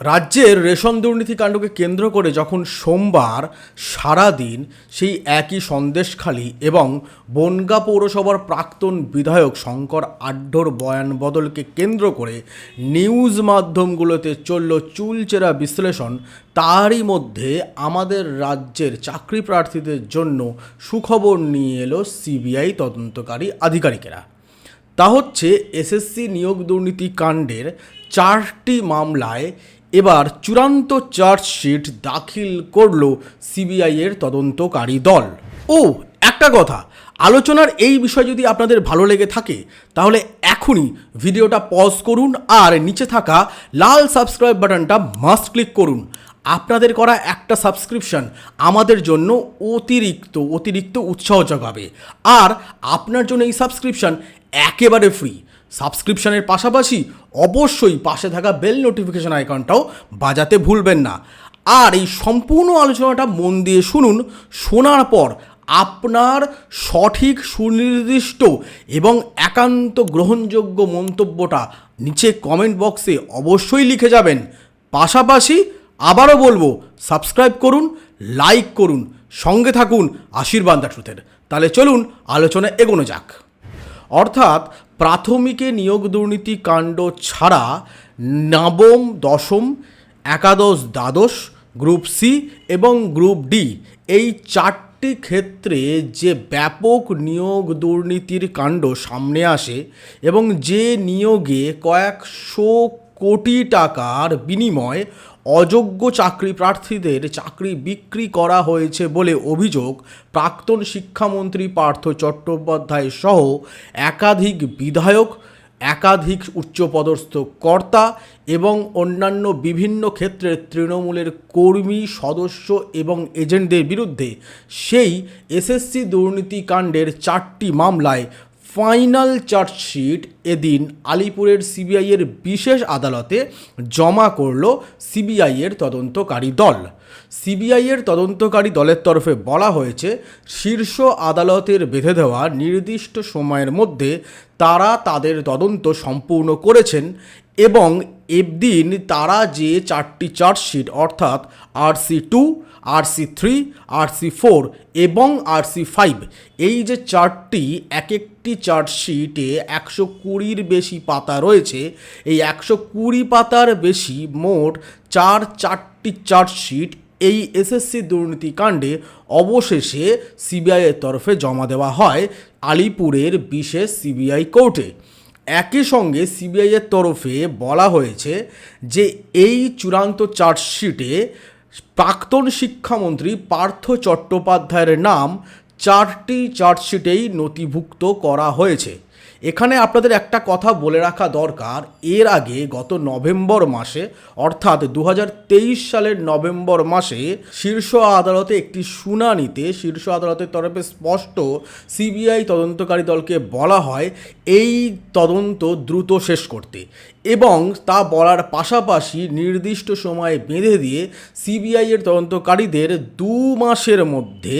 রাজ্যের রেশন দুর্নীতি কাণ্ডকে কেন্দ্র করে যখন সোমবার সারাদিন সেই একই সন্দেশখালী এবং বনগা পৌরসভার প্রাক্তন বিধায়ক শঙ্কর আড্ডর বয়ান বদলকে কেন্দ্র করে নিউজ মাধ্যমগুলোতে চলল চুলচেরা বিশ্লেষণ, তারই মধ্যে আমাদের রাজ্যের চাকরি প্রার্থীদের জন্য সুখবর নিয়ে এলো সিবিআই তদন্তকারী আধিকারিকেরা। তা হচ্ছে, এসএসসি নিয়োগ দুর্নীতি কাণ্ডের চারটি মামলায় এবার চূড়ান্ত চার্জশিট দাখিল করল সিবিআইয়ের তদন্তকারী দল। ও, একটা কথা, আলোচনার এই বিষয় যদি আপনাদের ভালো লেগে থাকে, তাহলে এখনই ভিডিওটা পজ করুন আর নিচে থাকা লাল সাবস্ক্রাইব বাটনটা মাস্ট ক্লিক করুন। আপনাদের করা একটা সাবস্ক্রিপশন আমাদের জন্য অতিরিক্ত অতিরিক্ত উৎসাহ জগাবে আর আপনার জন্য এই সাবস্ক্রিপশন একেবারে ফ্রি সাবস্ক্রিপশনের পাশাপাশি অবশ্যই পাশে থাকা বেল নোটিফিকেশন আইকনটাও বাজাতে ভুলবেন না। আর এই সম্পূর্ণ আলোচনাটা মন দিয়ে শুনুন, শোনার পর আপনার সঠিক, সুনির্দিষ্ট এবং একান্ত গ্রহণযোগ্য মন্তব্যটা নিচে কমেন্ট বক্সে অবশ্যই লিখে যাবেন। পাশাপাশি আবারও বলব সাবস্ক্রাইব করুন লাইক করুন, সঙ্গে থাকুন আশীর্বাদ দ্য ট্রুথের তাহলে চলুন আলোচনায় এগোনো যাক। অর্থাৎ প্রাথমিকে নিয়োগ দুর্নীতি কাণ্ড ছাড়া নবম, দশম, একাদশ, দ্বাদশ, গ্রুপ সি এবং গ্রুপ ডি এই চারটি ক্ষেত্রে যে ব্যাপক নিয়োগ দুর্নীতির কাণ্ড সামনে আসে এবং যে নিয়োগে কয়েকশো কোটি টাকার বিনিময় অযোগ্য চাকরি প্রার্থীদের চাকরি বিক্রি করা হয়েছে বলে অভিযোগ প্রাক্তন শিক্ষামন্ত্রী পার্থ চট্টোপাধ্যায় সহ একাধিক বিধায়ক, একাধিক উচ্চপদস্থ কর্তা এবং অন্যান্য বিভিন্ন ক্ষেত্রে তৃণমূলের কর্মী, সদস্য এবং এজেন্টদের বিরুদ্ধে সেই এসএসসি দুর্নীতিকাণ্ডের চারটি মামলায় ফাইনাল চার্জশিট এদিন আলিপুরের সিবিআইয়ের বিশেষ আদালতে জমা করল সিবিআইয়ের তদন্তকারী দল। সিবিআইয়ের তদন্তকারী দলের তরফে বলা হয়েছে, শীর্ষ আদালতের বেঁধে দেওয়া নির্দিষ্ট সময়ের মধ্যে তারা তাদের তদন্ত সম্পূর্ণ করেছেন এবং এদিন তারা যে চারটি চার্জশিট, অর্থাৎ R C two R C three R C four এবং আর সি ফাইভ, এই যে চারটি এক একটি চার্জশিটে একশো কুড়ির বেশি পাতা রয়েছে, এই একশো কুড়ি পাতার বেশি মোট চার চারটি চার্জশিট এই এসএসসি দুর্নীতিকাণ্ডে অবশেষে সিবিআইয়ের তরফে জমা দেওয়া হয় আলিপুরের বিশেষ সিবিআই কোর্টে। একই সঙ্গে সিবিআইয়ের তরফে বলা হয়েছে যে এই চূড়ান্ত চার্জশিটে প্রাক্তন শিক্ষামন্ত্রী পার্থ চট্টোপাধ্যায়ের নাম চারটি চার্জশিটেই নথিভুক্ত করা হয়েছে। এখানে আপনাদের একটা কথা বলে রাখা দরকার। এর আগে গত নভেম্বর মাসে, অর্থাৎ দু হাজার তেইশ সালের নভেম্বর মাসে শীর্ষ আদালতে একটি শুনানিতে, শীর্ষ আদালতের তরফে স্পষ্ট সিবিআই তদন্তকারী দলকে বলা হয়, এই তদন্ত দ্রুত শেষ করতে। এবং তা বলার পাশাপাশি নির্দিষ্ট সময়ে বেঁধে দিয়ে সিবিআইয়ের তদন্তকারীদের দু মাসের মধ্যে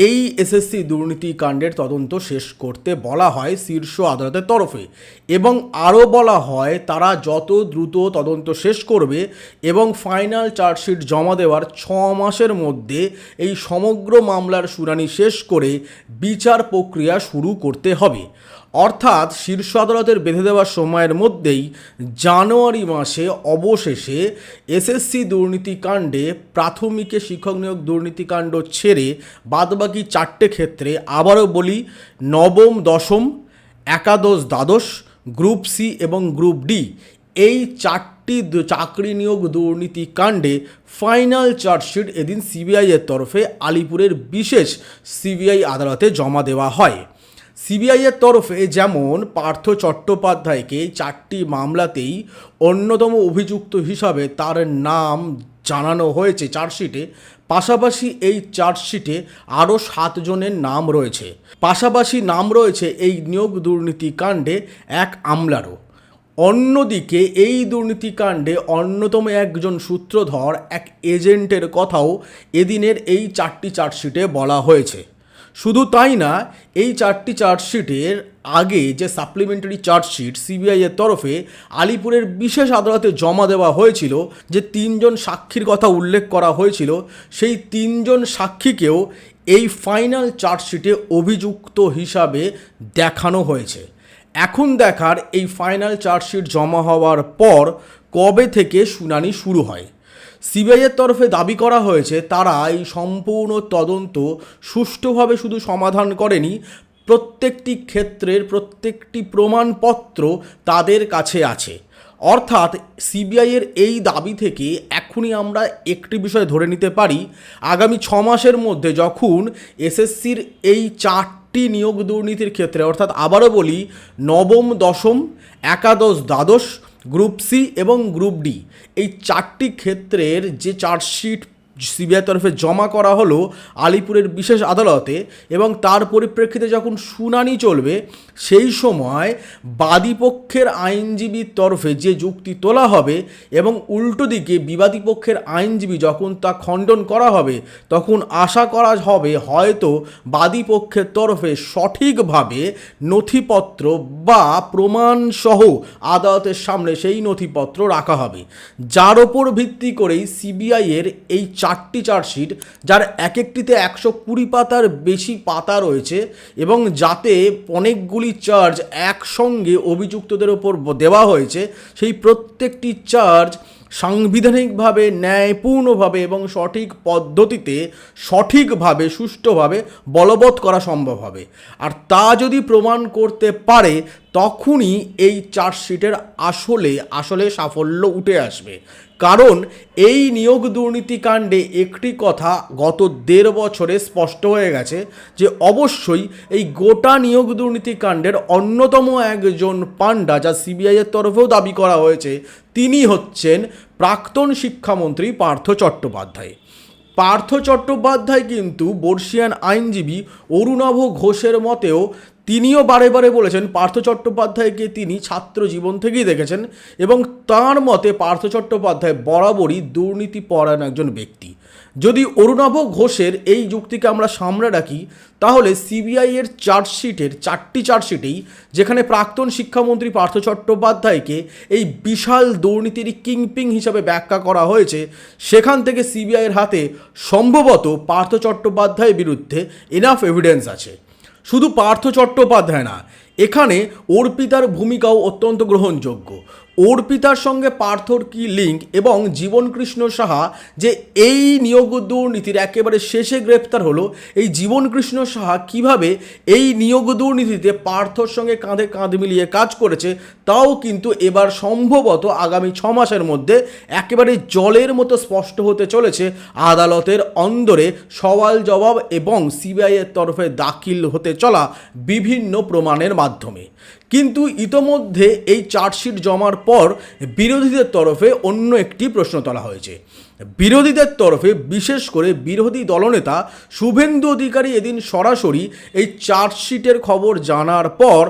এই এসএসসি দুর্নীতি কাণ্ডের তদন্ত শেষ করতে বলা হয় শীর্ষ আদালতের তরফে এবং আরও বলা হয় তারা যত দ্রুত তদন্ত শেষ করবে এবং ফাইনাল চার্জশিট জমা দেওয়ার ছ মাসের মধ্যে এই সমগ্র মামলার শুনানি শেষ করে বিচার প্রক্রিয়া শুরু করতে হবে। অর্থাৎ শীর্ষ আদালতের বেঁধে দেওয়ার সময়ের মধ্যেই জানুয়ারি মাসে অবশেষে এসএসসি দুর্নীতিকাণ্ডে প্রাথমিকে শিক্ষক নিয়োগ দুর্নীতিকাণ্ড ছেড়ে বাদবাকি চারটে ক্ষেত্রে আবারও বলি নবম, দশম, একাদশ, দ্বাদশ, গ্রুপ সি এবং গ্রুপ ডি এই চারটি চাকরি নিয়োগ দুর্নীতি কাণ্ডে ফাইনাল চার্জশিট এদিন সিবিআইয়ের তরফে আলিপুরের বিশেষ সিবিআই আদালতে জমা দেওয়া হয়। সিবিআইয়ের তরফে যেমন পার্থ চট্টোপাধ্যায়কে চারটি মামলাতেই অন্যতম অভিযুক্ত হিসাবে তার নাম জানানো হয়েছে চার্জশিটে। পাশাপাশি এই চার্জশিটে আরও সাতজনের নাম রয়েছে। পাশাপাশি নাম রয়েছে এই নিয়োগ দুর্নীতি কাণ্ডে এক আমলারও। অন্যদিকে এই দুর্নীতিকাণ্ডে অন্যতম একজন সূত্রধর, এক এজেন্টের কথাও এদিনের এই চারটি চার্জশিটে বলা হয়েছে। শুধু তাই না, এই চারটি চার্জশিটের আগে যে সাপ্লিমেন্টারি চার্জশিট সিবিআই এর তরফে আলিপুরের বিশেষ আদালতে জমা দেওয়া হয়েছিল, যে তিনজন সাক্ষীর কথা উল্লেখ করা হয়েছিল, সেই তিনজন সাক্ষীকেও এই ফাইনাল চার্জশিটে অভিযুক্ত হিসাবে দেখানো হয়েছে। এখন দেখার এই ফাইনাল চার্জশিট জমা হওয়ার পর কবে থেকে শুনানি শুরু হয়? সিবিআইয়ের তরফে দাবি করা হয়েছে, তারা এই সম্পূর্ণ তদন্ত সুষ্ঠুভাবে শুধু সমাধান করেনি, প্রত্যেকটি ক্ষেত্রের প্রত্যেকটি প্রমাণপত্র তাদের কাছে আছে। অর্থাৎ সিবিআইয়ের এই দাবি থেকে এখনই আমরা একটি বিষয় ধরে নিতে পারি, আগামী ছ মাসের মধ্যে যখন এসএসসির এই চারটি নিয়োগ দুর্নীতির ক্ষেত্রে, অর্থাৎ আবারও বলি, নবম, দশম, একাদশ, দ্বাদশ গ্রুপ সি এবং গ্রুপ ডি। এই চারটি ক্ষেত্রের যে চার্জশিট সিবিআই তরফে জমা করা হলো আলিপুরের বিশেষ আদালতে এবং তার পরিপ্রেক্ষিতে যখন শুনানি চলবে, সেই সময় বাদী পক্ষের আইনজীবীর তরফে যে যুক্তি তোলা হবে এবং উল্টো দিকে বিবাদী পক্ষের আইনজীবী যখন তা খণ্ডন করা হবে, তখন আশা করা হবে হয়তো বাদী পক্ষের তরফে সঠিকভাবে নথিপত্র বা প্রমাণসহ আদালতের সামনে সেই নথিপত্র রাখা হবে। যার ওপর ভিত্তি করেই সিবিআইয়ের এই চারটি চার্জশিট, যার এক একটিতে একশো কুড়ি পাতার বেশি পাতা রয়েছে এবং যাতে অনেকগুলি চার্জ একসঙ্গে অভিযুক্তদের ওপর দেওয়া হয়েছে, সেই প্রত্যেকটি চার্জ সাংবিধানিকভাবে, ন্যায়পূর্ণভাবে এবং সঠিক পদ্ধতিতে সঠিকভাবে, সুষ্ঠুভাবে বলবৎ করা সম্ভব হবে। আর তা যদি প্রমাণ করতে পারে তখনই এই চার্জশিটের আসলে আসলে সাফল্য উঠে আসবে। কারণ এই নিয়োগ দুর্নীতিকাণ্ডে একটি কথা গত দেড় বছরে স্পষ্ট হয়ে গেছে যে, অবশ্যই এই গোটা নিয়োগ দুর্নীতি কাণ্ডের অন্যতম একজন পাণ্ডা যা সিবিআইয়ের তরফেও দাবি করা হয়েছে, তিনি হচ্ছেন প্রাক্তন শিক্ষামন্ত্রী পার্থ চট্টোপাধ্যায়। পার্থ চট্টোপাধ্যায় কিন্তু বর্ষিয়ান আইনজীবী অরুণাভ ঘোষের মতেও তিনিও বারে বারে বলেছেন, পার্থ চট্টোপাধ্যায়কে তিনি ছাত্র জীবন থেকেই দেখেছেন এবং তার মতে পার্থ চট্টোপাধ্যায় বরাবরই দুর্নীতি পরায়ণ একজন ব্যক্তি। যদি অরুণাভ ঘোষের এই যুক্তিকে আমরা সামনে রাখি, তাহলে সিবিআইয়ের চার্জশিটের চারটি চার্জশিটেই যেখানে প্রাক্তন শিক্ষামন্ত্রী পার্থ চট্টোপাধ্যায়কে এই বিশাল দুর্নীতির কিংপিং হিসাবে ব্যাখ্যা করা হয়েছে, সেখান থেকে সিবিআইয়ের হাতে সম্ভবত পার্থ চট্টোপাধ্যায়ের বিরুদ্ধে এনাফ এভিডেন্স আছে। শুধু পার্থ চট্টোপাধ্যায় না এখানে অর্পিতার ভূমিকাও অত্যন্ত গ্রহণযোগ্য। অর্পিতার সঙ্গে পার্থর কি লিঙ্ক এবং জীবনকৃষ্ণ সাহা যে এই নিয়োগ দুর্নীতির একেবারে শেষে গ্রেপ্তার হলো, এই জীবনকৃষ্ণ সাহা কীভাবে এই নিয়োগ দুর্নীতিতে পার্থর সঙ্গে কাঁধে কাঁধ মিলিয়ে কাজ করেছে, তাও কিন্তু এবার সম্ভবত আগামী ছ মাসের মধ্যে একেবারে জলের মতো স্পষ্ট হতে চলেছে আদালতের অন্দরে সওয়াল জবাব এবং সিবিআইয়ের তরফে দাখিল হতে চলা বিভিন্ন প্রমাণের মাধ্যমে। কিন্তু ইতোমধ্যে এই চার্জশিট জমার পর বিরোধীদের তরফে অন্য একটি প্রশ্ন তোলা হয়েছে। বিরোধীদের তরফে বিশেষ করে বিরোধী দলনেতা শুভেন্দু অধিকারী এদিন সরাসরি এই চার্জশিটের খবর জানার পর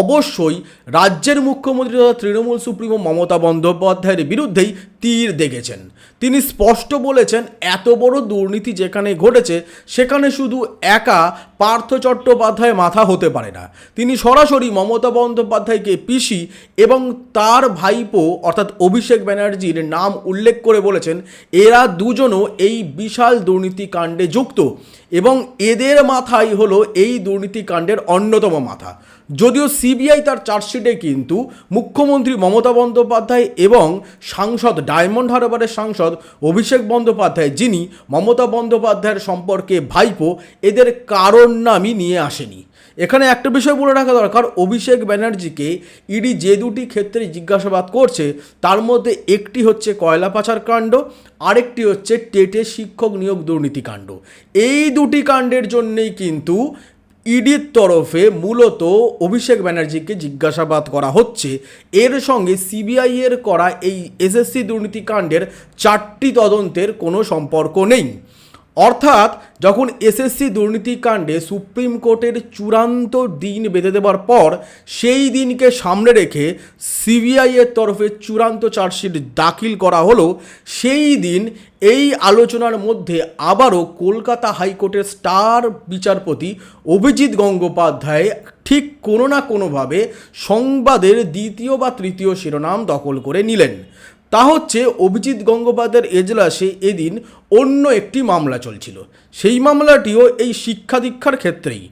অবশ্যই রাজ্যের মুখ্যমন্ত্রী তথা তৃণমূল সুপ্রিমো মমতা বন্দ্যোপাধ্যায়ের বিরুদ্ধেই তীর দেখেছেন। তিনি স্পষ্ট বলেছেন, এত বড় দুর্নীতি যেখানে ঘটেছে, সেখানে শুধু একা পার্থ চট্টোপাধ্যায় মাথা হতে পারে না। তিনি সরাসরি মমতা বন্দ্যোপাধ্যায়কে পিসি এবং তার ভাইপো, অর্থাৎ অভিষেক ব্যানার্জির নাম উল্লেখ করে বলেছেন, এরা দুজনও এই বিশাল দুর্নীতি কাণ্ডে যুক্ত এবং এদের মাথাই হলো এই দুর্নীতি কাণ্ডের অন্যতম মাথা। যদিও সিবিআই তার চার্জশিটে কিন্তু মুখ্যমন্ত্রী মমতা বন্দ্যোপাধ্যায় এবং সাংসদ ডায়মন্ড হারবারের সাংসদ অভিষেক বন্দ্যোপাধ্যায়, যিনি মমতা বন্দ্যোপাধ্যায়ের সম্পর্কে ভাইপো এদের কারণ নামই নিয়ে আসেনি। এখানে একটা বিষয় বলে রাখা দরকার, অভিষেক ব্যানার্জিকে ইডি যে দুটি ক্ষেত্রে জিজ্ঞাসাবাদ করছে, তার মধ্যে একটি হচ্ছে কয়লা পাচার কাণ্ড, আরেকটি হচ্ছে টেটে শিক্ষক নিয়োগ দুর্নীতি কাণ্ড। এই দুটি কাণ্ডের জন্যেই কিন্তু ইডির তরফে মূলত অভিষেক ব্যানার্জিকে জিজ্ঞাসাবাদ করা হচ্ছে। এর সঙ্গে সিবিআইয়ের করা এই এসএসসি দুর্নীতিকাণ্ডের চারটি তদন্তের কোনো সম্পর্ক নেই। অর্থাৎ যখন এসএসসি দুর্নীতিকাণ্ডে সুপ্রিম কোর্টের চূড়ান্ত দিন বেঁধে দেওয়ার পর, সেই দিনকে সামনে রেখে সিবিআইয়ের তরফে চূড়ান্ত চার্জশিট দাখিল করা হলো, সেই দিন এই আলোচনার মধ্যে আবারও কলকাতা হাইকোর্টের স্টার বিচারপতি অভিজিৎ গঙ্গোপাধ্যায় ঠিক কোনো না কোনোভাবে সংবাদের দ্বিতীয় বা তৃতীয় শিরোনাম দখল করে নিলেন। তা হচ্ছে অভিজিৎ গঙ্গোপাধ্যায়ের এজলাসে এদিন অন্য একটি মামলা চলছিল। সেই মামলাটিও এই শিক্ষা দীক্ষার ক্ষেত্রেই।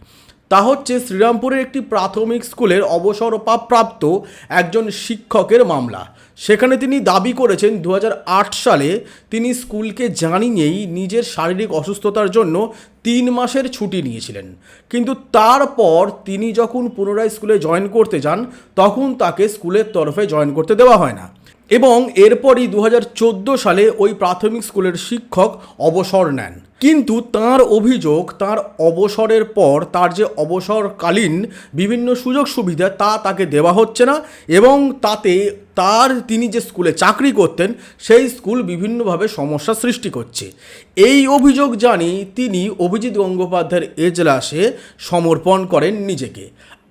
তা হচ্ছে শ্রীরামপুরের একটি প্রাথমিক স্কুলের অবসর অবসরপ্রাপ্ত একজন শিক্ষকের মামলা। সেখানে তিনি দাবি করেছেন দু হাজার আট সালে তিনি স্কুলকে জানিয়েই নিজের শারীরিক অসুস্থতার জন্য তিন মাসের ছুটি নিয়েছিলেন। কিন্তু তারপর তিনি যখন পুনরায় স্কুলে জয়েন করতে যান, তখন তাকে স্কুলের তরফে জয়েন করতে দেওয়া হয় না। এবং এরপরই দু হাজার চোদ্দ সালে ওই প্রাথমিক স্কুলের শিক্ষক অবসর নেন। কিন্তু তার অভিযোগ, তার অবসরের পর তার যে অবসরকালীন বিভিন্ন সুযোগ সুবিধা তা তাকে দেওয়া হচ্ছে না এবং তাতে তার তিনি যে স্কুলে চাকরি করতেন, সেই স্কুল বিভিন্নভাবে সমস্যা সৃষ্টি করছে। এই অভিযোগ জানি তিনি অভিজিৎ গঙ্গোপাধ্যায়ের এজলাসে সমর্পণ করেন নিজেকে।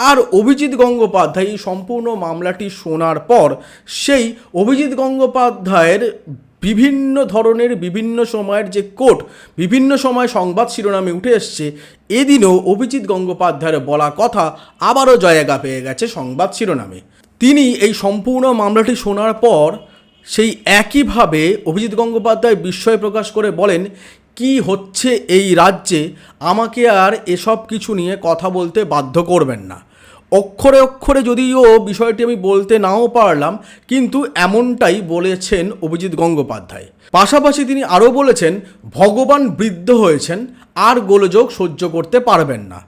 আর অভিজিৎ গঙ্গোপাধ্যায় এই সম্পূর্ণ মামলাটি শোনার পর সেই অভিজিৎ গঙ্গোপাধ্যায়ের বিভিন্ন ধরনের বিভিন্ন সময়ের যে কোর্ট, বিভিন্ন সময় সংবাদ শিরোনামে উঠে এসছে, এদিনও অভিজিৎ গঙ্গোপাধ্যায়ের বলা কথা আবারও জায়গা পেয়ে গেছে সংবাদ শিরোনামে। তিনি এই সম্পূর্ণ মামলাটি শোনার পর সেই একইভাবে অভিজিৎ গঙ্গোপাধ্যায় বিস্ময় প্রকাশ করে বলেন, কি হচ্ছে এই রাজ্যে? আমাকে আর এসব কিছু নিয়ে কথা বলতে বাধ্য করবেন না। অক্ষরে অক্ষরে যদিও বিষয়টি আমি বলতে নাও পারলাম, কিন্তু এমনটাই বলেছেন অভিজিৎ গঙ্গোপাধ্যায়। পাশাপাশি তিনি আরও বলেছেন, ভগবান বৃদ্ধ হয়েছেন, আর গোলযোগ সহ্য করতে পারবেন না।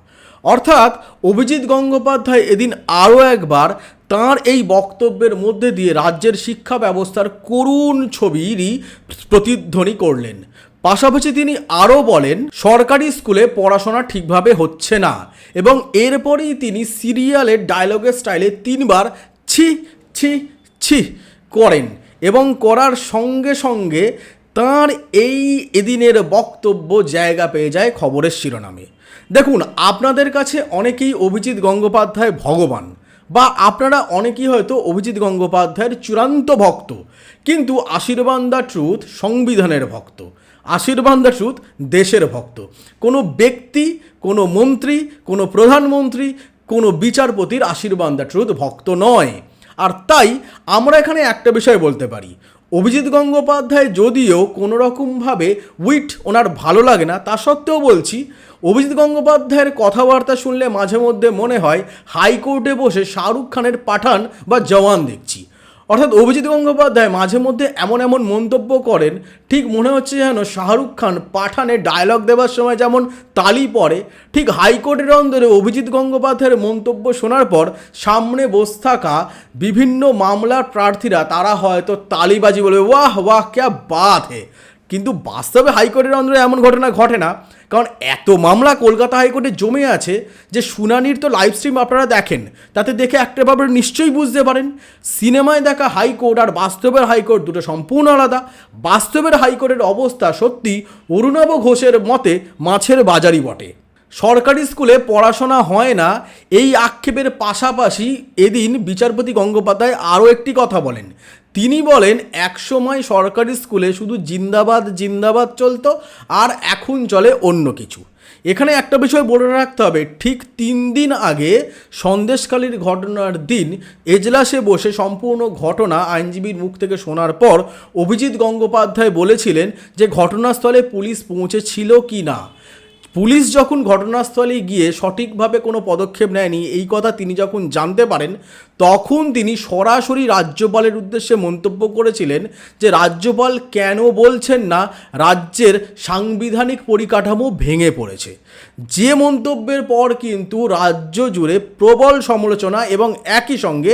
অর্থাৎ অভিজিৎ গঙ্গোপাধ্যায় এদিন আরও একবার তার এই বক্তব্যের মধ্যে দিয়ে রাজ্যের শিক্ষা ব্যবস্থার করুণ ছবিরই প্রতিধ্বনি করলেন। পাশাপাশি তিনি আরও বলেন, সরকারি স্কুলে পড়াশোনা ঠিকভাবে হচ্ছে না এবং এরপরেই তিনি সিরিয়ালের ডায়লগের স্টাইলে তিনবার ছি ছি ছি করেন এবং করার সঙ্গে সঙ্গে তার এই এদিনের বক্তব্য জায়গা পেয়ে যায় খবরের শিরোনামে। দেখুন, আপনাদের কাছে অনেকেই অভিজিৎ গঙ্গোপাধ্যায় ভগবান বা আপনারা অনেকেই হয়তো অভিজিৎ গঙ্গোপাধ্যায়ের চূড়ান্ত ভক্ত, কিন্তু আশীর্বাদ দ্য ট্রুথ সংবিধানের ভক্ত। আশীর্বাদ ট্রুথ দেশের ভক্ত। কোনো ব্যক্তি, কোনো মন্ত্রী, কোনো প্রধানমন্ত্রী, কোনো বিচারপতির আশীর্বাদ ট্রুথ ভক্ত নয়। আর তাই আমরা এখানে একটা বিষয় বলতে পারি। অভিজিৎ গঙ্গোপাধ্যায় যদিও কোনো রকমভাবে উইট ওনার ভালো লাগে না, তা সত্ত্বেও বলছি, অভিজিৎ গঙ্গোপাধ্যায়ের কথাবার্তা শুনলে মাঝে মধ্যে মনে হয় হাইকোর্টে বসে শাহরুখ খানের পাঠান বা জওয়ান দেখছি। অর্থাৎ অভিজিৎ গঙ্গোপাধ্যায় মাঝে মধ্যে এমন এমন মন্তব্য করেন, ঠিক মনে হচ্ছে যেন শাহরুখ খান পাঠানে ডায়লগ দেওয়ার সময় যেমন তালি পড়ে, ঠিক হাইকোর্টের অন্দরে অভিজিৎ গঙ্গোপাধ্যায়ের মন্তব্য শোনার পর সামনে বসে থাকা বিভিন্ন মামলার প্রার্থীরা, তারা হয়তো তালিবাজি বলবে ওয়াহ ওয়াহ ক্যা বাত হে কিন্তু বাস্তবে হাইকোর্টের অন্দরে এমন ঘটনা ঘটে না। কারণ এত মামলা কলকাতা হাইকোর্টে জমে আছে যে শুনানির তো লাইভ স্ট্রিম আপনারা দেখেন। তাতে দেখে একটা ব্যাপারে নিশ্চয়ই বুঝতে পারেন। সিনেমায় দেখা হাইকোর্ট আর বাস্তবের হাইকোর্ট দুটো সম্পূর্ণ আলাদা। বাস্তবের হাইকোর্টের অবস্থা সত্যি অরুণাভ ঘোষের মতে মাছের বাজারই বটে। সরকারি স্কুলে পড়াশোনা হয় না, এই আক্ষেপের পাশাপাশি এদিন বিচারপতি গঙ্গোপাধ্যায় আরও একটি কথা বলেন। তিনি বলেন একসময় সরকারি স্কুলে শুধু জিন্দাবাদ জিন্দাবাদ চলতো, আর এখন চলে অন্য কিছু। এখানে একটা বিষয় বলে রাখতে হবে, ঠিক তিন দিন আগে সন্দেশকালীর ঘটনার দিন এজলাসে বসে সম্পূর্ণ ঘটনা আইনজীবীর মুখ থেকে শোনার পর অভিজিৎ গঙ্গোপাধ্যায় বলেছিলেন যে ঘটনাস্থলে পুলিশ পৌঁছেছিল কি না। পুলিশ যখন ঘটনাস্থলে গিয়ে সঠিকভাবে কোনো পদক্ষেপ নেয়নি, এই কথা তিনি যখন জানতে পারেন তখন তিনি সরাসরি রাজ্যপালের উদ্দেশ্যে মন্তব্য করেছিলেন যে রাজ্যপাল কেন বলছেন না, রাজ্যের সাংবিধানিক পরিকাঠামো ভেঙে পড়েছে। যে মন্তব্যের পর কিন্তু রাজ্য জুড়ে প্রবল সমালোচনা এবং একই সঙ্গে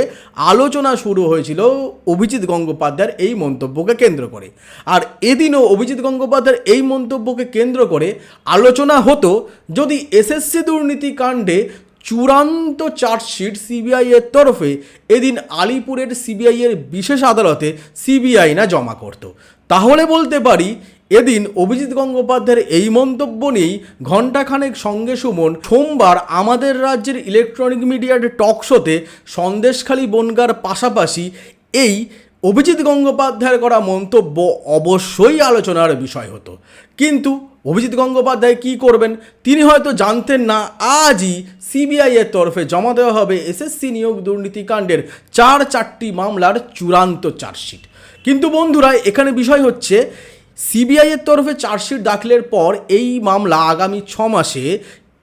আলোচনা শুরু হয়েছিল অভিজিৎ গঙ্গোপাধ্যায়ের এই মন্তব্যকে কেন্দ্র করে। আর এদিনও অভিজিৎ গঙ্গোপাধ্যায়ের এই মন্তব্যকে কেন্দ্র করে আলোচনা হতো যদি এসএসসি দুর্নীতি কাণ্ডে চূড়ান্ত চার্জশিট সিবিআই এর তরফে এদিন আলিপুরের সিবিআই এর বিশেষ আদালতে সিবিআই না জমা করত। তাহলে বলতে পারি, এদিন অভিজিৎ গঙ্গোপাধ্যায়ের এই মন্তব্য নিয়েই ঘণ্টাখানেক সঙ্গে সুমন সোমবার আমাদের রাজ্যের ইলেকট্রনিক মিডিয়ার টক শোতে সন্দেশখালী বনগার পাশাপাশি এই অভিজিৎ গঙ্গোপাধ্যায়ের করা মন্তব্য অবশ্যই আলোচনার বিষয় হতো। কিন্তু অভিজিৎ গঙ্গোপাধ্যায় কি করবেন তিনি হয়তো জানতেন না। আজই সিবিআই এর তরফে জমা দেওয়া হবে এসএসসি নিয়োগ দুর্নীতিকাণ্ডের চার চারটি মামলার চূড়ান্ত চার্জশিট। কিন্তু বন্ধুরা, এখানে বিষয় হচ্ছে, সিবিআই এর তরফে চার্জশিট দাখিলের পর এই মামলা আগামী ছ মাসে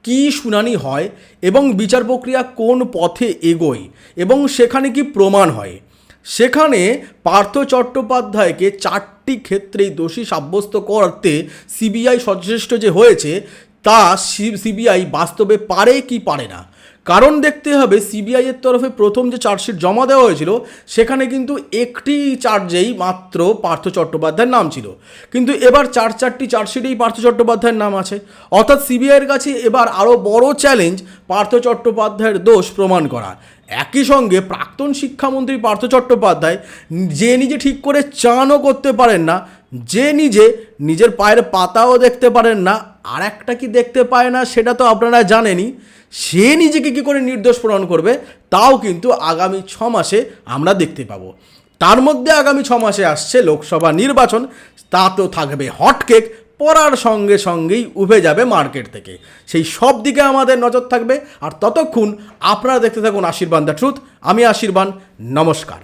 কি শুনানি হয় এবং বিচার প্রক্রিয়া কোন পথে এগোয় এবং সেখানে কি প্রমাণ হয়? সেখানে পার্থ চট্টোপাধ্যায়কে চারটি ক্ষেত্রেই দোষী সাব্যস্ত করতে সিবিআই সচেষ্ট যে হয়েছে, তা সিবিআই বাস্তবে পারে কি পারে না? কারণ দেখতে হবে সিবিআই এর তরফে প্রথম যে চার্জশিট জমা দেওয়া হয়েছিল, সেখানে কিন্তু একটি চার্জেই মাত্র পার্থ চট্টোপাধ্যায়ের নাম ছিল। কিন্তু এবার চার চারটি চার্জশিটেই পার্থ চট্টোপাধ্যায়ের নাম আছে। অর্থাৎ সিবিআইয়ের কাছে এবার আরও বড় চ্যালেঞ্জ পার্থ চট্টোপাধ্যায়ের দোষ প্রমাণ করা। একই সঙ্গে প্রাক্তন শিক্ষামন্ত্রী পার্থ চট্টোপাধ্যায় যে নিজে ঠিক করে চানও করতে পারেন না, যে নিজে নিজের পায়ের পাতাও দেখতে পারেন না আর একটা কি দেখতে পায় না, সেটা তো আপনারা জানেনই। সে নিজেকে কি করে নির্দোষ প্রমাণ করবে, তাও কিন্তু আগামী ছ মাসে আমরা দেখতে পাবো। তার মধ্যে আগামী ছ মাসে আসছে লোকসভা নির্বাচন, তা তো থাকবে হটকেক পড়ার সঙ্গে সঙ্গেই উভে যাবে মার্কেট থেকে। সেই সব দিকে আমাদের নজর থাকবে। আর ততক্ষণ আপনারা দেখতে থাকুন আশীর্বাদ দ্য ট্রুথ। আমি আশীর্বাদ নমস্কার।